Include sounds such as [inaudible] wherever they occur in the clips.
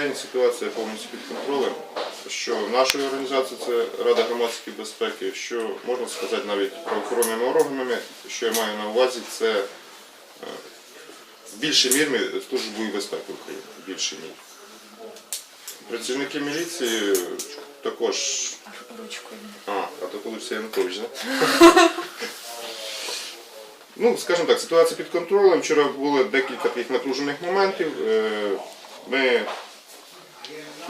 день ситуація повністю під контролем. Що нашою організацією це Рада громадської безпеки, що можна сказати навіть правоохоронними органами, що я маю на увазі, це е, в більшій мірі службою безпеки України. більшій мірі. Працівники міліції також. А, а то получиться Янукович, да? Ну, скажімо так, ситуація під контролем. Вчора було декілька таких напружених моментів. Е, Ми,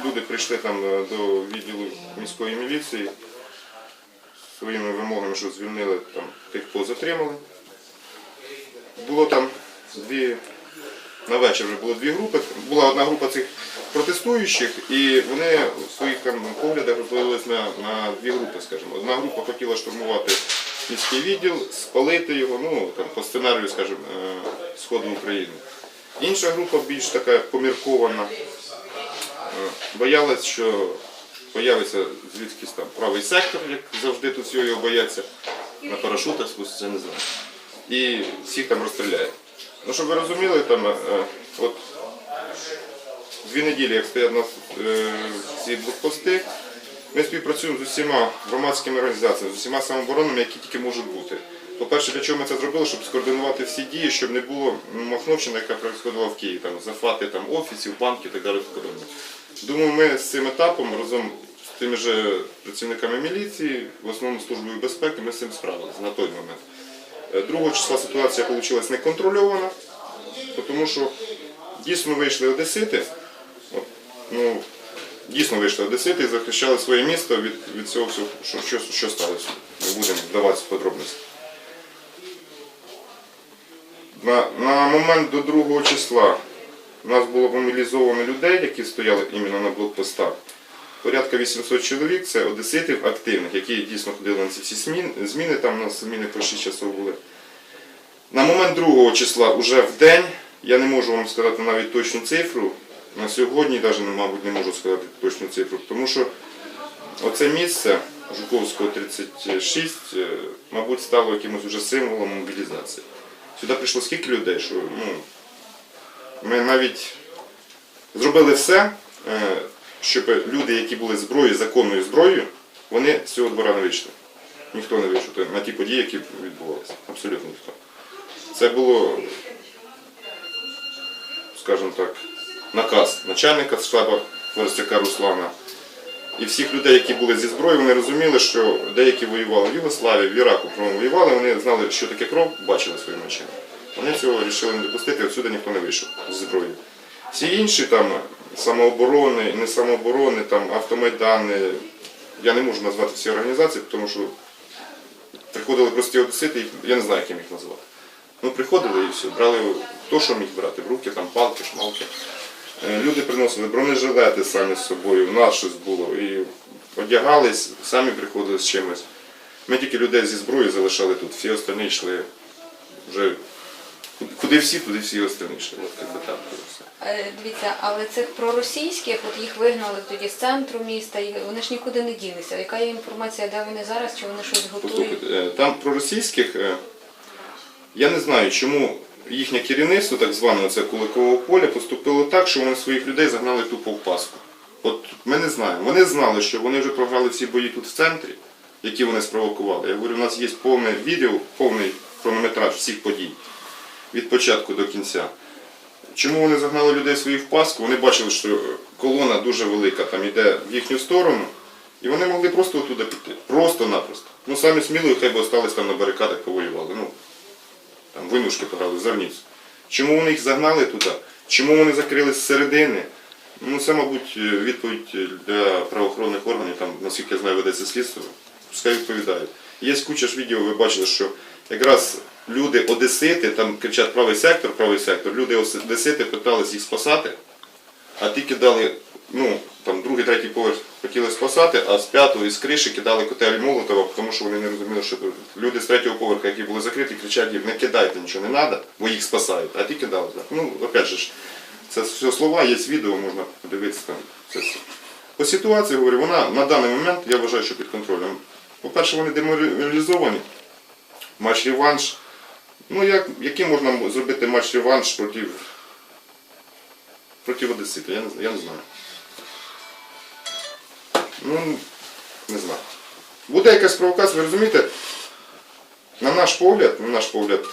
люди прийшли там е, до відділу міської міліції своїми вимогами, що звільнили там тих, кого затримали. Було там дві, на вечір вже було дві групи. Була одна група цих протестуючих, і вони в своїх там поглядах розділились на, на дві групи, скажімо. Одна група хотіла штурмувати міський відділ, спалити його, ну там по сценарію, скажімо, е, Сходу України. Інша група більш така поміркована, е, боялась, що появиться звідкись там правий сектор, як завжди тут його бояться, на парашутах спуститься, не знаю. І всіх там розстріляє. Ну, щоб ви розуміли, там е, от дві неділі, як стоять нас е, ці блокпости, ми співпрацюємо з усіма громадськими організаціями, з усіма самооборонами, які тільки можуть бути. По-перше, для чого ми це зробили, щоб скоординувати всі дії, щоб не було махновщина, яка происходила в Києві, там, захвати там, офісів, банків і так далі. Думаю, ми з цим етапом разом з тими ж працівниками міліції, в основному службою безпеки, ми з цим справилися на той момент. Е, Другого числа ситуація вийшла неконтрольована, тому що дійсно вийшли одесити, ну, дійсно вийшли одесити і захищали своє місто від, від цього всього, що, що, що сталося. Не будемо вдаватися в подробності. На, на момент до 2 числа у нас було мобілізовано людей, які стояли іменно на блокпостах. Порядка 800 чоловік, це одеситів активних, які дійсно ходили на ці всі зміни, там у нас зміни по 6 часов були. На момент 2 числа, уже в день, я не можу вам сказати навіть точну цифру. На сьогодні навіть, мабуть, не можу сказати точну цифру, тому що оце місце Жуковського 36, е, мабуть, стало якимось уже символом мобілізації. Сюди прийшло скільки людей, що ну, ми навіть зробили все, е, щоб люди, які були зброєю, законною зброєю, вони з цього двора не вийшли. Ніхто не вийшов на ті події, які відбувалися. Абсолютно ніхто. Це було, скажімо так, наказ начальника штабу Форстяка Руслана. І всіх людей, які були зі зброєю, вони розуміли, що деякі воювали в Югославії, в Іраку воювали, вони знали, що таке кров, бачили своїми очима. Вони цього вирішили не допустити, отсюди ніхто не вийшов з зброєю. Всі інші там самооборони, не самооборони, там автомайдани, я не можу назвати всі організації, тому що приходили прості одесити, я не знаю, як їм їх назвати. Ну, приходили і все, брали то, що міг брати, в руки, там палки, шмалки. Е, Люди приносили бронежилети самі з собою, в нас щось було. І одягались, самі приходили з чимось. Ми тільки людей зі зброєю залишали тут, всі остальні йшли вже. Куди всі, туди всі остальні. От як так було все. Е, Дивіться, але цих проросійських, от їх вигнали тоді з центру міста, і вони ж нікуди не ділися. Яка є інформація, де вони зараз, чи вони щось готують? Е, там про російських, е, я не знаю, чому їхнє керівництво, так зване це Куликового поля, поступило так, що вони своїх людей загнали тупо в паску. От ми не знаємо. Вони знали, що вони вже програли всі бої тут в центрі, які вони спровокували. Я говорю, у нас є повне відео, повний хронометраж всіх подій від початку до кінця. Чому вони загнали людей своїх в паску? Вони бачили, що колона дуже велика там йде в їхню сторону, і вони могли просто оттуда піти. Просто-напросто. Ну самі сміливі, хай би остались там на барикадах, повоювали. Ну, там винушки пограли, зерніцю. Чому вони їх загнали туди? Чому вони закрились зсередини? Ну, це, мабуть, відповідь для правоохоронних органів, там, наскільки я знаю, ведеться слідство. Пускай відповідають. Є куча ж відео, ви бачили, що якраз люди одесити, там кричать правий сектор, правий сектор, люди одесити питались їх спасати, а ті кидали, ну, там другий, третій поверх хотіли спасати, а з п'ятого із криші кидали котель Молотова, тому що вони не розуміли, що люди з третього поверха, які були закриті, кричать їм, не кидайте нічого, не треба, бо їх спасають, а ті кидали. Так. Ну, опять же це все слова, є відео, можна подивитися там. Це все. По ситуації, говорю, вона на даний момент, я вважаю, що під контролем. По-перше, вони деморалізовані. Матч-реванш. Ну, як, який можна зробити матч-реванш проти проти Одесита, я я не знаю. Ну, не знаю. Буде якась провокація, ви розумієте? На наш погляд, на наш погляд,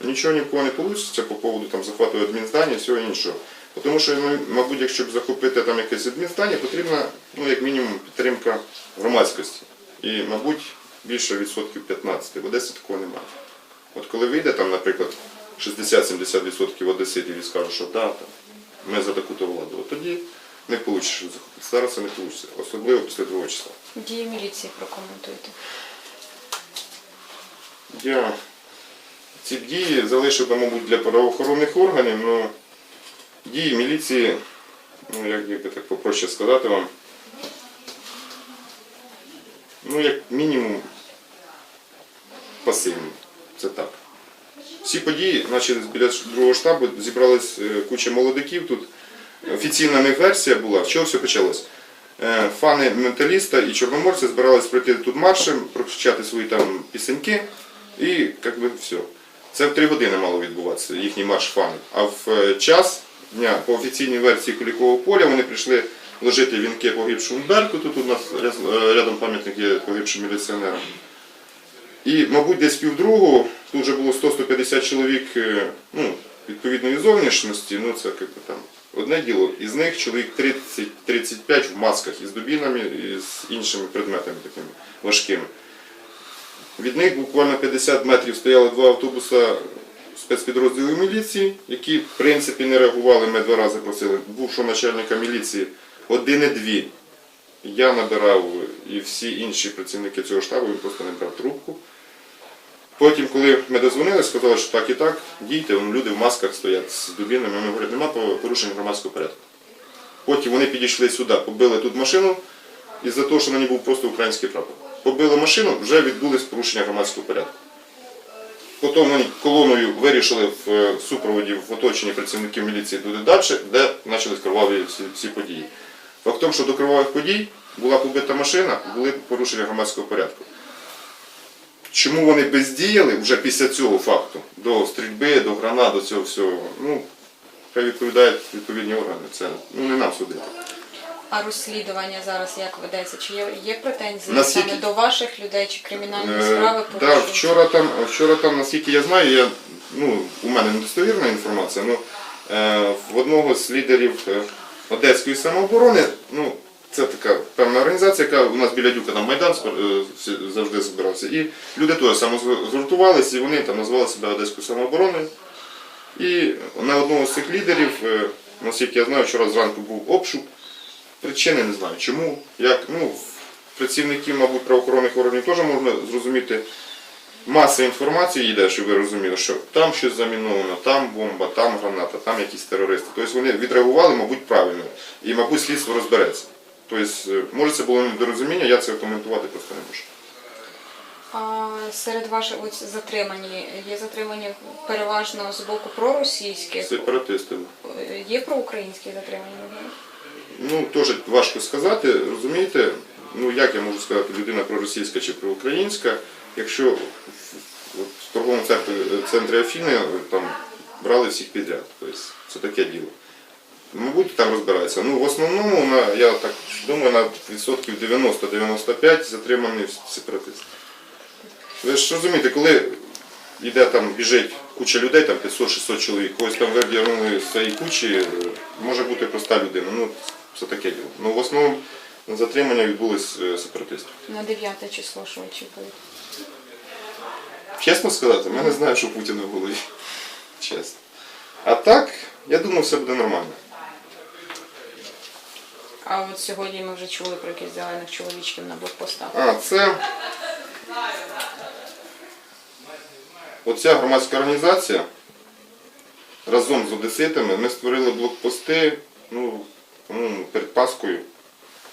нічого ні в кого не вийде по поводу там, захвату адмінздання і всього іншого. Тому що, ну, мабуть, якщо б захопити там якесь адмінздання, потрібна, ну, як мінімум, підтримка громадськості. І, мабуть, більше відсотків 15. В Одесі такого немає. От коли вийде там, наприклад, 60-70% одеситів і скажуть, що да, там, ми за таку-то владу, от тоді не вийде захопити. Зараз це не вийде, особливо після другого числа. Дії міліції прокоментуйте. Я ці дії залишив, би, мабуть, для правоохоронних органів, але дії міліції, ну як би так попроще сказати вам, ну як мінімум пасивні. Це так. Всі події, наче біля другого штабу, зібралась е, куча молодиків тут. Офіційна не версія була. З чого все почалось? Е, Фани менталіста і чорноморці збирались пройти тут маршем, прокричати свої там пісеньки і як би все. Це в три години мало відбуватися, їхній марш фанів. А в е, час дня по офіційній версії Кулікового поля вони прийшли ложити вінки погибшому Берку. Тут у нас рядом пам'ятник є погибшим міліціонерам. І, мабуть, десь півдругого, тут вже було 100-150 чоловік е, ну, відповідної зовнішності, ну це як би, там одне діло. Із них чоловік 30-35 в масках із дубінами і з іншими предметами такими важкими. Від них буквально 50 метрів стояли два автобуса спецпідрозділів міліції, які в принципі не реагували. Ми два рази просили бувшого начальника міліції один і дві. Я набирав і всі інші працівники цього штабу, він просто не брав трубку. Потім, коли ми дозвонили, сказали, що так і так, дійте, люди в масках стоять з дубінами. Ми говоримо, нема порушень громадського порядку. Потім вони підійшли сюди, побили тут машину, із-за того, що на ній був просто український прапор. Побили машину, вже відбулись порушення громадського порядку. Потім вони колоною вирішили в е, супроводі в оточенні працівників міліції туди далі, де почались кроваві всі, події. Факт в тому, що до кровавих подій була побита машина, були порушення громадського порядку. Чому вони бездіяли вже після цього факту, до стрільби, до гранат, до цього всього, ну, хай відповідають відповідні органи. Це ну, не нам судити. А розслідування зараз як ведеться? Чи є, є претензії Наскільки- саме до ваших людей, чи кримінальні Е, справи да, порушуються? вчора там, вчора там, наскільки я знаю, я, ну, у мене недостовірна інформація, ну, е, в одного з лідерів е, Одеської самооборони, ну, це така певна організація, яка у нас біля Дюка там Майдан е, завжди збирався. І люди теж самозгуртувалися, і вони там назвали себе Одеською самообороною. І на одного з цих лідерів, е, наскільки я знаю, вчора зранку був обшук. Причини не знаю. Чому? Як, ну, працівників, мабуть, правоохоронних органів теж можна зрозуміти. Маса інформації йде, щоб ви розуміли, що там щось заміновано, там бомба, там граната, там якісь терористи. Тобто вони відреагували, мабуть, правильно. І, мабуть, слідство розбереться. Тобто, е, може це було недорозуміння, я це коментувати просто не можу. А серед ваших ось затримані є затримані переважно з боку проросійських, Сепаратисти. Е, є проукраїнські затримані? Ну, теж важко сказати, розумієте, ну як я можу сказати, людина проросійська чи проукраїнська, якщо в, торговому центрі Афіни е, там брали всіх підряд. Тобто це таке діло. Мабуть, там розбираються. Ну, в основному, на, я так думаю, на відсотків 90-95 затримані сепаратисти. Ви ж розумієте, коли йде там, біжить куча людей, там 500-600 чоловік, когось там вибігнули з цієї кучі, е, може бути проста людина. Ну, це таке діло. Ну, в основному затримання відбулись е, сепаратистів. На 9 число, що очікують. Чесно сказати, ми не знаємо, що Путіна в голові. Чесно. А так, я думаю, все буде нормально. А от сьогодні ми вже чули про якісь зелених чоловічків на блокпостах. А, це. Оця громадська організація разом з одеситами ми створили блокпости ну, перед Паскою.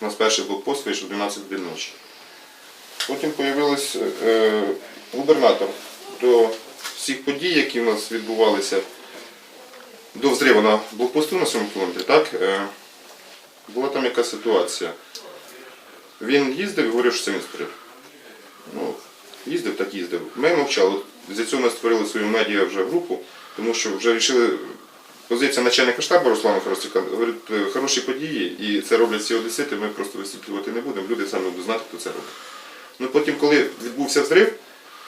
У нас перший блокпост вийшов 12 годин ночі. Потім з'явився е, губернатор до всіх подій, які в нас відбувалися до взриву на блокпосту на 7 кілометрі, так? Була там якась ситуація. Він їздив і говорив, що це він створив. Ну, їздив, так їздив. Ми мовчали. За цього ми створили свою медіа вже групу, тому що вже вирішили позиція начальника штабу Руслана Хоростюка говорить, е, хороші події, і це роблять всі одесити, ми просто висвітлювати не будемо, люди самі будуть знати, хто це робить. Ну потім, коли відбувся взрив,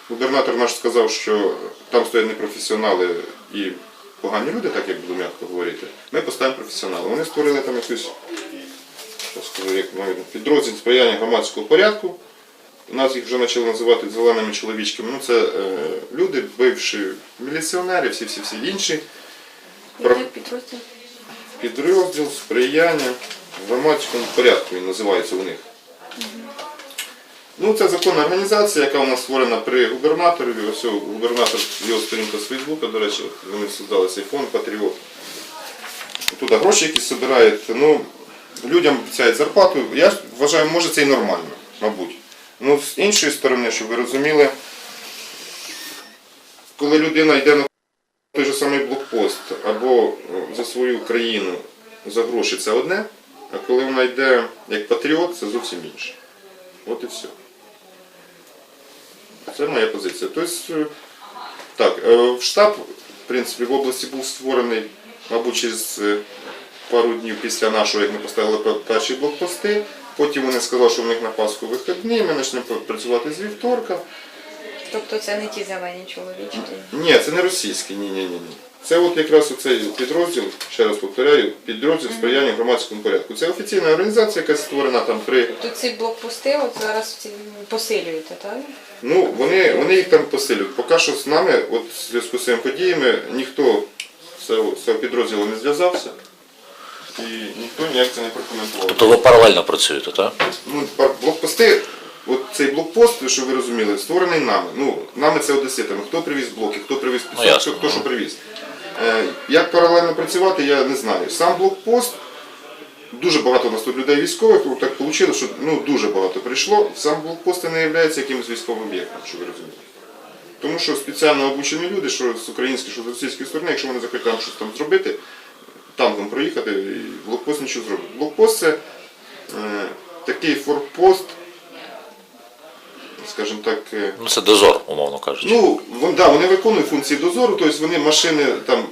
губернатор наш сказав, що там стоять непрофесіонали і погані люди, так як буду м'яко говорити, ми поставимо професіоналів. Вони створили там якусь скажу, як підрозділ сприяння громадського порядку. Нас їх вже почали називати зеленими чоловічками. Ну, це е, люди, бивші міліціонери, всі-всі-всі інші. Про- підрозділ? Підрозділ сприяння громадському порядку він називається у них. Ну, це законна організація, яка у нас створена при губернаторі. Ось губернатор його сторінка з Фейсбука, до речі, вони создали цей фонд Патріот. Туди гроші якісь збирають. Ну, людям обіцяють зарплату. Я вважаю, може це і нормально, мабуть. Ну, з іншої сторони, щоб ви розуміли, коли людина йде на той же самий блокпост або е, за свою країну за гроші це одне, а коли вона йде як патріот, це зовсім інше. От і все. Це моя позиція. Тобто, е, так, е, в штаб, в принципі, в області був створений, мабуть, через е, пару днів після нашого, як ми поставили перші блокпости. Потім вони сказали, що в них на Пасху вихідні, ми почнемо працювати з вівторка. Тобто це не ті зелені чоловічки. Ні, це не російський, ні, ні, ні, ні. Це от якраз оцей підрозділ, ще раз повторяю, підрозділ сприяння громадському порядку. Це офіційна організація, яка створена там при. Тут ці блокпости от зараз посилюєте, так? Ну, вони, вони їх там посилюють. Поки що з нами, от в зв'язку з цими подіями, ніхто з цього, підрозділу не зв'язався і ніхто ніяк це не прокоментував. Тобто ви паралельно працюєте, так? Ну, блокпости, от цей блокпост, щоб ви розуміли, створений нами. Ну, нами це одеситами. Хто привіз блоки, хто привіз пісок, Ну, хто що ну. привіз. Е, як паралельно працювати, я не знаю. Сам блокпост, дуже багато у нас тут людей військових, от так вийшло, що ну, дуже багато прийшло. Сам блокпост не є якимось військовим об'єктом, щоб ви розуміли. Тому що спеціально обучені люди, що з української, що з російської сторони, якщо вони захотять там щось там зробити, танком проїхати, і блокпост нічого зробить. Блокпост це е, такий форпост, скажімо так. е, Ну це дозор, умовно кажучи. Ну, вон, да, вони виконують функції дозору, тобто вони машини там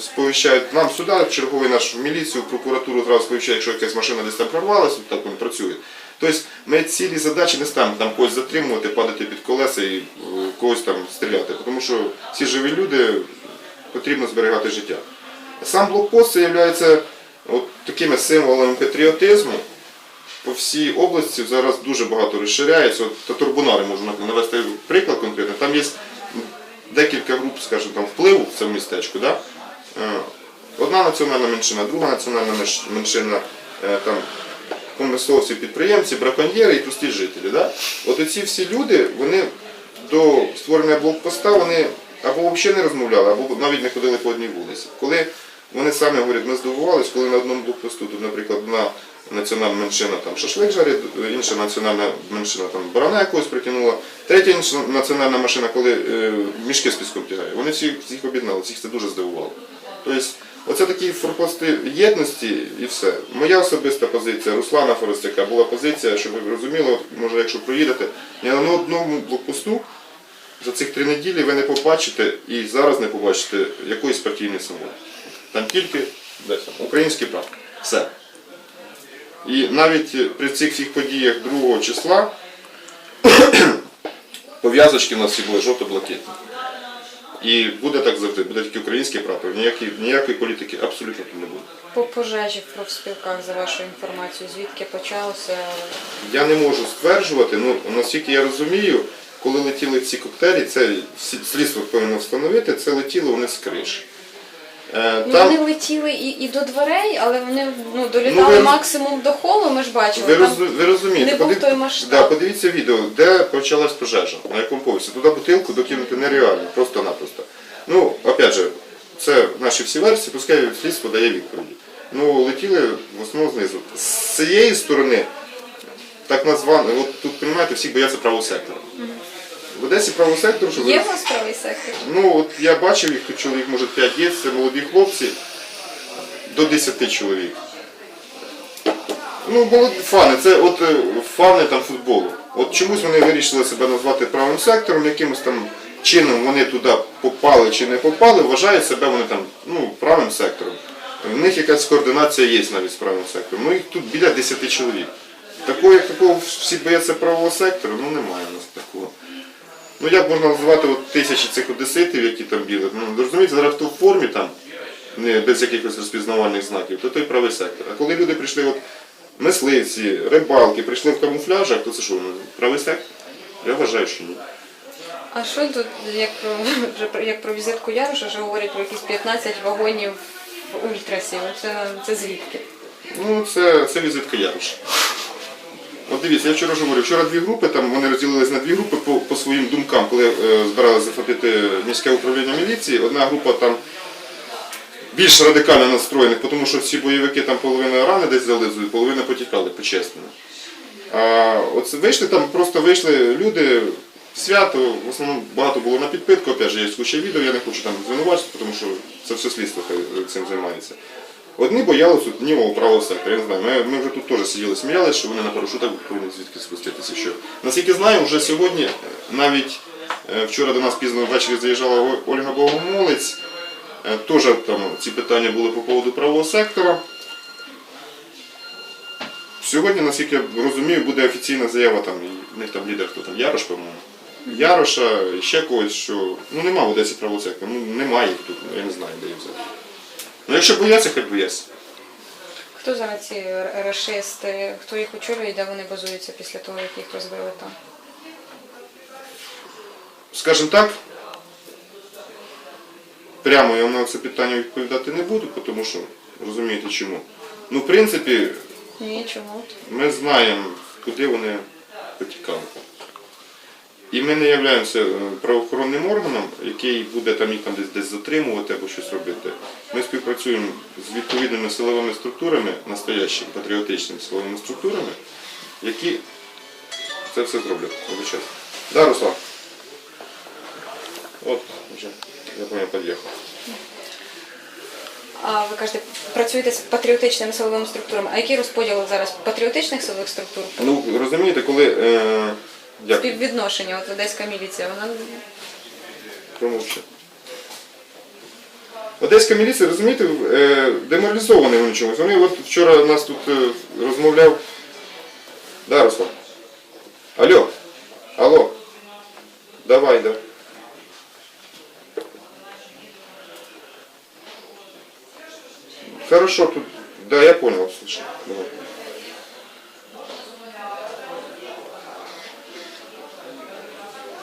сповіщають нам сюди, черговий наш в міліцію, в прокуратуру зразу сповіщають, якщо якась машина десь там прорвалася, так вони працюють. Тобто ми цілі задачі не ставимо там когось затримувати, падати під колеса і е, когось там стріляти, тому що всі живі люди потрібно зберігати життя. Сам блокпост це є такими символами патріотизму по всій області зараз дуже багато розширяється. От та турбунари можу навести приклад конкретно. Там є декілька груп, скажімо, там впливу в цьому містечку. Да? Е, Одна національна меншина, друга національна меншина, е, там промисловці, підприємці, браконьєри і прості жителі. Да? От оці всі люди, вони до створення блокпоста вони або взагалі не розмовляли, або навіть не ходили по одній вулиці. Коли вони самі говорять, ми здивувалися, коли на одному блокпосту, тут, наприклад, одна національна меншина там шашлик жарить, інша національна меншина там барана якогось притягнула, третя інша національна машина, коли е, мішки з піском тягає. Вони всі всіх об'єднали, всіх це дуже здивувало. Тобто, оце такі форпости єдності і все. Моя особиста позиція, Руслана Форостяка, була позиція, щоб ви розуміли, от, може, якщо проїдете, ні на одному блокпосту за цих три неділі ви не побачите і зараз не побачите якоїсь партійної символи. Там тільки український прапор. Все. І навіть при цих всіх подіях 2 числа [coughs] пов'язочки у нас всі були жовто-блакитні. І буде так завжди, буде тільки український прапор, ніякої, ніякої політики абсолютно тут не буде. По пожежі в профспілках, за вашу інформацію, звідки почалося? Я не можу стверджувати, ну наскільки я розумію, коли летіли ці коктейлі, це слідство повинно встановити, це летіло вони з криш. Е, Ну, Там, вони летіли і, і до дверей, але вони ну, долітали Ну, ви- максимум до холу, ми ж бачили. ви, Там роз, ви розумієте, не був подив- той масштаб. Да, подивіться відео, де почалась пожежа, на якому поверсі. Туди бутилку докинути нереально, просто-напросто. Ну, опять же, це наші всі версії, пускай слідство дає відповіді. Ну, летіли в основному знизу. З цієї сторони, так названий, от тут, розумієте, всі бояться правого сектора. В Одесі правого сектору, щоб ви Є у вас правий сектор? Ну, от я бачив їх, тут чоловік, може, 5 є, це молоді хлопці, до 10 чоловік. Ну, молоді фани, це от е, фани там футболу. От чомусь вони вирішили себе назвати правим сектором, якимось там чином вони туди попали чи не попали, вважають себе вони там ну, правим сектором. У них якась координація є навіть з правим сектором. Ну їх тут біля 10 чоловік. Такого, як такого всі бояться правого сектору, ну немає у нас такого. Ну як можна називати от тисячі цих одеситів, які там біли? Ну розумієте, зараз хто в формі там, не без якихось розпізнавальних знаків, то той правий сектор. А коли люди прийшли, от мисливці, рибалки, прийшли в камуфляжах, то це що, ну, правий сектор? Я вважаю, що ні. А що тут, як про, як про візитку Яруша, вже говорять про якісь 15 вагонів ультрасів. Це, це звідки? Ну, це, це візитка Яруша. Дивіться, я вчора ж говорив, вчора дві групи, там вони розділились на дві групи по, по своїм думкам, коли е, збиралися захопити міське управління міліції. Одна група там більш радикально настроєних, тому що всі бойовики там половина рани десь зализують, половина потікали по-чесному. А от вийшли там, просто вийшли люди. Свято, в основному багато було на підпитку, опять же, є куча відео, я не хочу там звинувачити, тому що це все слідство цим займається. Одні боялися лівого правого сектора, я не знаю. Ми, ми вже тут теж сиділи, сміялися, що вони на парашутах повинні звідки спуститися. Що. Наскільки знаю, вже сьогодні, е, навіть е, вчора до нас пізно ввечері заїжджала Ольга Богомолець, е, теж там ці питання були по поводу правого сектора. Сьогодні, наскільки я розумію, буде офіційна заява, там, і в них там лідер, хто там, Ярош, по-моєму. Яроша, ще когось, що ну нема в Одесі правого сектора, ну немає їх тут, я не знаю, де їх взяти. Ну якщо бояться, хай бояться. Хто зараз ці р- рашисти, хто їх очолює, і де вони базуються після того, як їх розбили там? Скажімо так, прямо я вам на це питання відповідати не буду, тому що розумієте чому. Ну, в принципі, Ні, чому? ми знаємо, куди вони потікали. І ми не являємося е, правоохоронним органом, який буде там їх там десь, десь затримувати або щось робити. Ми співпрацюємо з відповідними силовими структурами, настоящими патріотичними силовими структурами, які це все зроблять одночасно. Да, Руслан? От, вже, я понял, під'їхав. А ви кажете, працюєте з патріотичними силовими структурами. А який розподіл зараз патріотичних силових структур? Ну, розумієте, коли. Е, дякую. Співвідношення, от одеська міліція, вона Промовчи. Одеська міліція, розумієте, е, деморалізовані вони чомусь. Вони от вчора у нас тут е, розмовляв. Да, Руслан? Алло? Алло? Давай, да. Хорошо, тут. Да, я понял, слушай. Давай.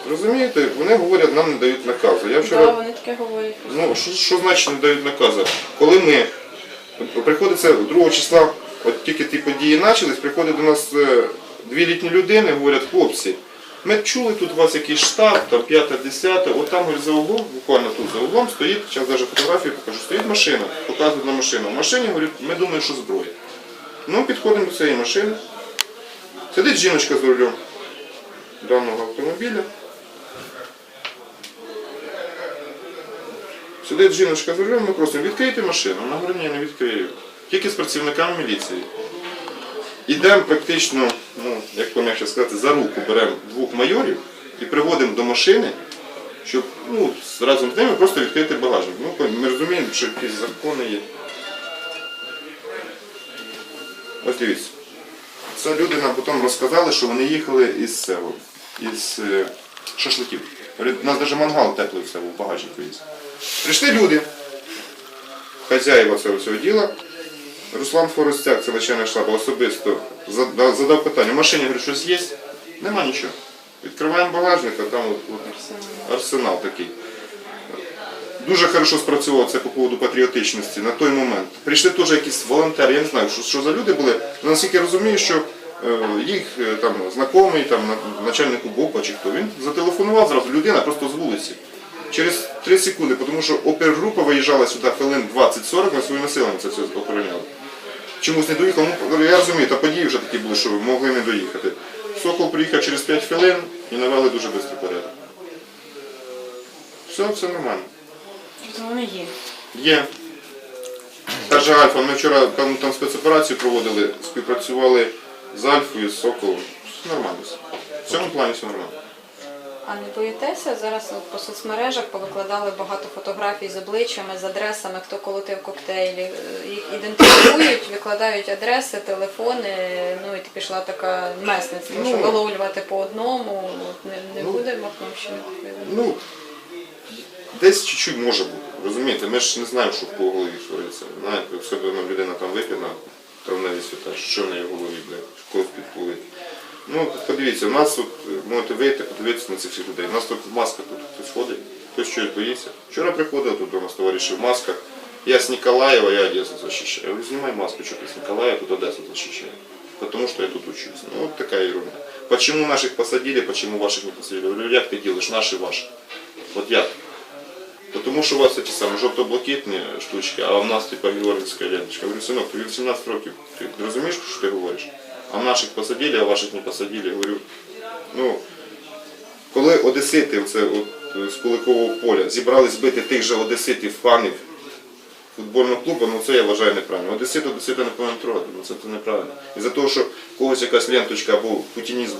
Розумієте, вони говорять, нам не дають наказу. Я вчора да, вони таке говорять. Ну, що, що значить не дають наказу? Коли ми приходиться 2 числа, от тільки ті події почались, приходять до нас е, дві літні людини, говорять, хлопці, ми чули тут у вас якийсь штаб, там 5-10, от там говорить, за углом, буквально тут за углом стоїть, зараз навіть фотографію покажу, стоїть машина, показують на машину. В машині, говорять, ми думаємо, що зброя. Ну, підходимо до цієї машини. Сидить жіночка за рулем даного автомобіля. Сидить жіночка за рулем, ми просимо, відкрийте машину. Вона говорить, ні, не відкрию. Тільки з працівниками міліції. Ідемо практично, ну, як пом'якше сказати, за руку беремо двох майорів і приводимо до машини, щоб ну, разом з ними просто відкрити багажник. Ну, ми розуміємо, що якісь закони є. Ось дивіться. Це люди нам потім розказали, що вони їхали із цього, із е, шашликів. У нас навіть мангал теплий в себе в багажнику є. Прийшли люди, хазяїва цього всього діла. Руслан Форостяк, це начальник штабу, особисто задав питання, в машині говорить, щось є? Нема нічого. Відкриваємо багажник, а там арсенал такий. Дуже хорошо спрацював це по поводу патріотичності на той момент. Прийшли теж якісь волонтери, я не знаю, що, що за люди були. але Наскільки я розумію, що е, їх е, там знайомий, там на- начальнику БОПа чи хто, він зателефонував зразу людина просто з вулиці. Через 3 секунди, тому що опергрупа виїжджала сюди хвилин 20-40 на своїм населенні це все охороняли. Чомусь не доїхав. Ну, я розумію, та події вже такі були, що могли не доїхати. Сокол приїхав через 5 хвилин і навели дуже швидко порядок. Все, все нормально. Тобто вони є. Є. Та же Альфа, ми вчора там, там спецоперацію проводили, співпрацювали з Альфою, з Соколом. Все Нормально. В цьому плані все нормально. А не боїтеся? Зараз от по соцмережах повикладали багато фотографій з обличчями, з адресами, хто колотив коктейлі. Е, Їх ідентифікують, викладають адреси, телефони. Ну і пішла така месництво, Ну. що виловлювати по одному. От Не, не Ну. буде Махновщини. Ну, десь чуть-чуть може бути. Розумієте, ми ж не знаємо, що в голові твориться. Знаєте, особливо людина там вип'є на травневі свята, що в неї в голові, когось підпулить. Ну, подивіться, у нас тут е, можете вийти, подивитися на цих всіх людей. У нас тут маска тут хтось ходить, хтось чогось боїться. Вчора приходив тут до нас товариші в масках. Я с Николаева, я Одессу защищаю. Я говорю, снимай маску, что ты с Николаева, тут Одессу защищаю. Потому что я тут учусь. Ну, вот такая ерунда. Почему наших посадили, почему ваших не посадили? Я говорю, як ти делаешь, наши, ваши. Вот як? Потому що у вас ці самі жовто-блакитні штучки, а в нас типа георгіївська ленточка. Я говорю, синок, тобі 18 років, ти розумієш, що ти говориш? А наших посадили, а ваших не посадили. Говорю, ну, коли одесити оце, от, е, з Куликового поля зібрали збити тих же одеситів, фанів футбольного клубу, ну це я вважаю неправильно. Одесит, одесита не повинен трогати, ну це, неправильно. І за того, що когось якась ленточка або путінізм